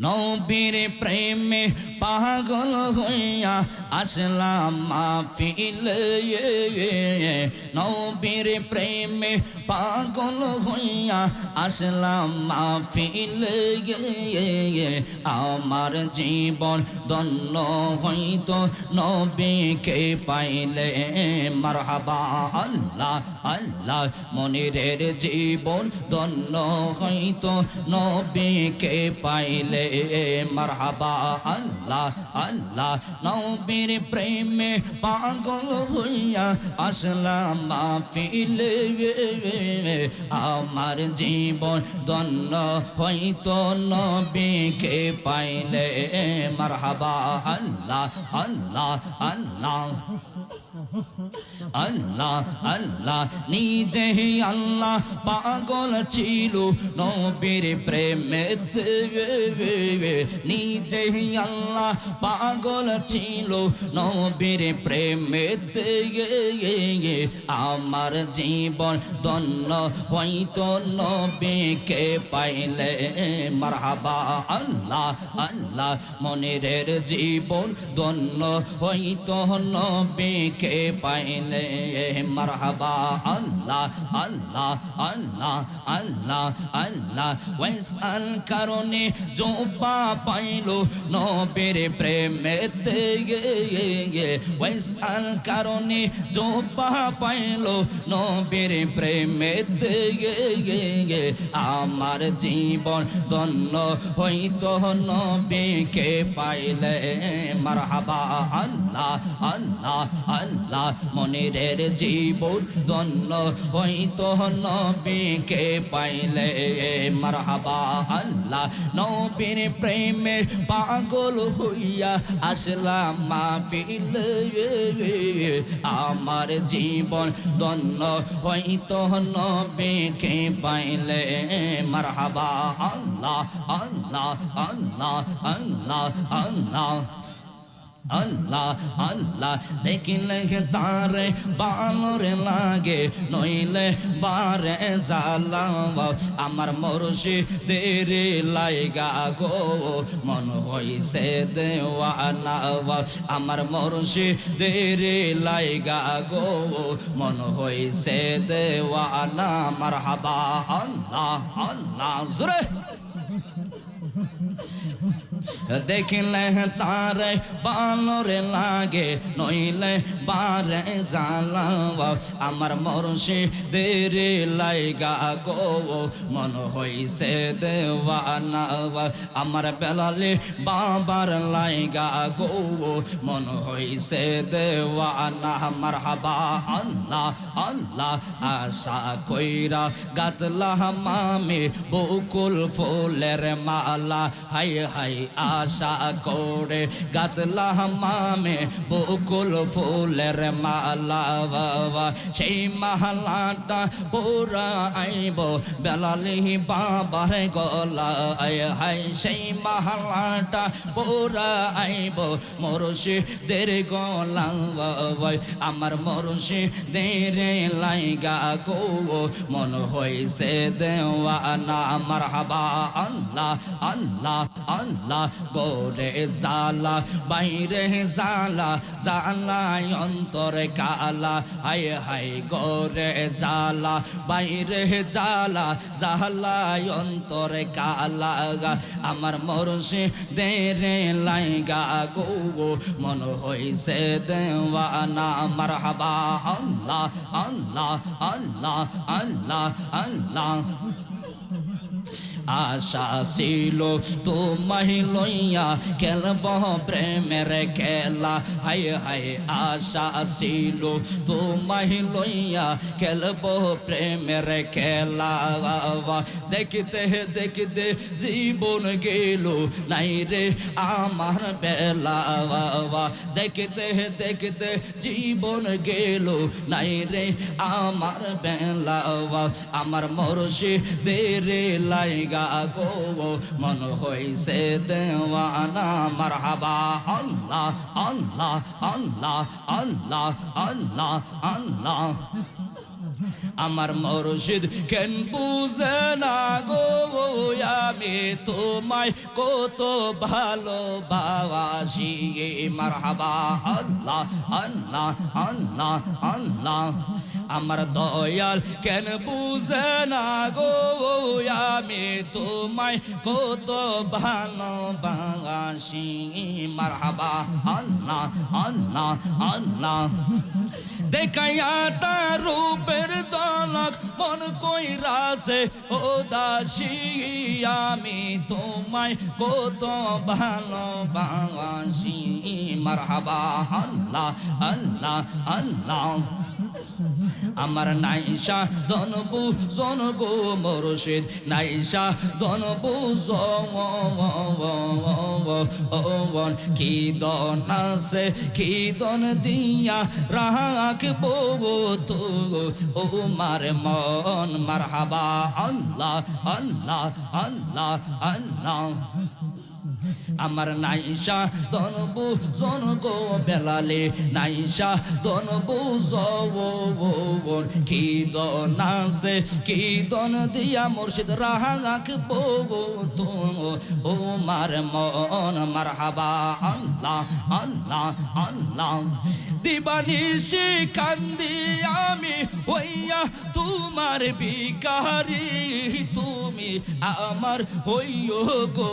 নবীর প্রেমে পাগল হইয়া আসলাম মাহফিল নবীর প্রেমে পাগল হইয়া আসলাম মাহফিল আমার জীবন দন্ন হইতো নবীকে পাইলে। মারহাবা আল্লাহ আল্লাহ, মনিরের জীবন দন্ন হইতো নবীকে পাইলে। মারহাবা, আল্লাহ আল্লাহ, নবীর প্রেমে পাগল হইয়া আসলাম মাহফিলে আমার জীবন দন্ন হইতো নবীকে পাইলে। মারহাবা, আল্লাহ আল্লাহ আল্লাহ। আল্লাহ আল্লাহ নিজে আল্লাহ পাগল ছিল নবীর প্রেমেতে নিজে আল্লাহ পাগল ছিল নবীর প্রেমেতে আমার জীবন দন্ন হইতো নবীকে পাইলে। মারহাবা, আল্লাহ আল্লাহ, মনের জীবন দন্ন হইতো নবীকে পাইলে মারহাবা আল্লাহ আল্লাহ আল্লাহ আল্লাহ আল্লাহ। ওয়াইসাল কারণে জোপা পাইল নবীর প্রেমেতে ওয়াইসাল কারণে জোপা পাইল নবীর প্রেমেতে আমার জীবন দন্ন হইত নবীকে পাইলে মারহাবা আল্লাহ আল্লাহ আল্লাহ। মনিরের জীবন দন্ন হইত নবীকে পাইলে। মারহাবা আল্লাহ নবীর প্রেমে পাগল হইয়া আসলাম মাহফিল। আমার জীবন দন্ন হইত নবীকে পাইলে। মারহাবা আল্লাহ আল্লাহ আল্লাহ আল্লাহ আল্লাহ আল্লাহ। আল্লাহ দেখিলে তারে বানর লাগে, নইলে বারে জালা আমার মরশি দেরে লাইগা গো, মন হইছে দেওয়ানা। আমার মরশি দেরে লাইগা গো, মন হইছে দেওয়ানা। মারহাবা, আল্লাহ আল্লাহ, জুরে। দেখিলে তারে বানরে লাগে, নইলে বারে জালাও আমার মরশি দেরে লাইগা গো, মন হইছে দেওয়ানা। আমার বেলালে বাবার লাইগা গো, মন হইছে দেওয়ানা। আমার হাবা আল্লাহ আল্লাহ, আশা কইরা গাতলা মামি, বকুল ফুলের মালা। হাই হাই আশা করে, গাতলা মামে বকুল ফুলের মালা বাবা। সেই মালাটা পুরা আইব বেলালি বাবার গলা হাই সেই মালাটা পুরা আইব মরশি দের গলা বাবা আমার মরশি দেরে লাইগা গো মন হইছে দেওয়ানা। আমার হাবা আল্লাহ আল্লাহ আল্লাহ গোরে জালা বাইরে জালা জালা অন্তরে কালা, হায় হায় গোরে জালা বাইরে জালা জালা অন্তরে কালা আমার মরশি দেরে লাইগা গো মন হইছে দেওয়ানা আমার হাবা আল্লাহ আল্লাহ আল্লাহ আল্লাহ আল্লাহ। আশা ছিল তোমায় লইয়া খেলব প্রেমের খেলা। হাই হাই আশা ছিল তোমায় লইয়া খেলব প্রেমের খেলা। দেখতে দেখতে জীবন গেল, নাই রে আমার বেলা। দেখতে দেখতে জীবন গেল, নাই রে আমার বেলা। আমার মরশি দে রে লাইগা গো মন হইছে দেওয়ানা, মারহাবা, আল্লাহ আল্লাহ আল্লাহ আল্লাহ আল্লাহ আল্লাহ। আমার মরশিদ কেন বুঝে না গো আমি তোমায় কত ভালোবাসি মারহাবা, আল্লাহ আল্লাহ আল্লাহ আল্লাহ। আমার দয়াল কেন বুঝে না গো? আমি তোমায় কত ভালোবাসি। মারহাবা, আল্লাহ আল্লাহ আল্লাহ। দেখাইয়া তার রূপের জনক মন কইরাছে, ও দাসী, আমি তোমায় কত ভালোবাসি। মারহাবা, আল্লাহ আল্লাহ আল্লাহ। আমার নাইশা ধনবু জন গো মরশিদ নাইশা ধনবু জন কি দন আছে, কি দন দিয়া রাখব তো ও মার মন, মারহাবা আল্লাহ আল্লাহ আল্লাহ আল্লাহ। আমার নাইশা দনবু জন গো বেলালে। নাইশা দনবু জবন কি দন আছে, কি দন দিয়া মুর্শিদ রাহাক বগো তুম ও মার মন, মারহাবা, আল্লাহ আল্লাহ আল্লাহ। দিবানিশি কান্দি আমি হইয়া তোমার বিকারি তুমি আমার হইও গো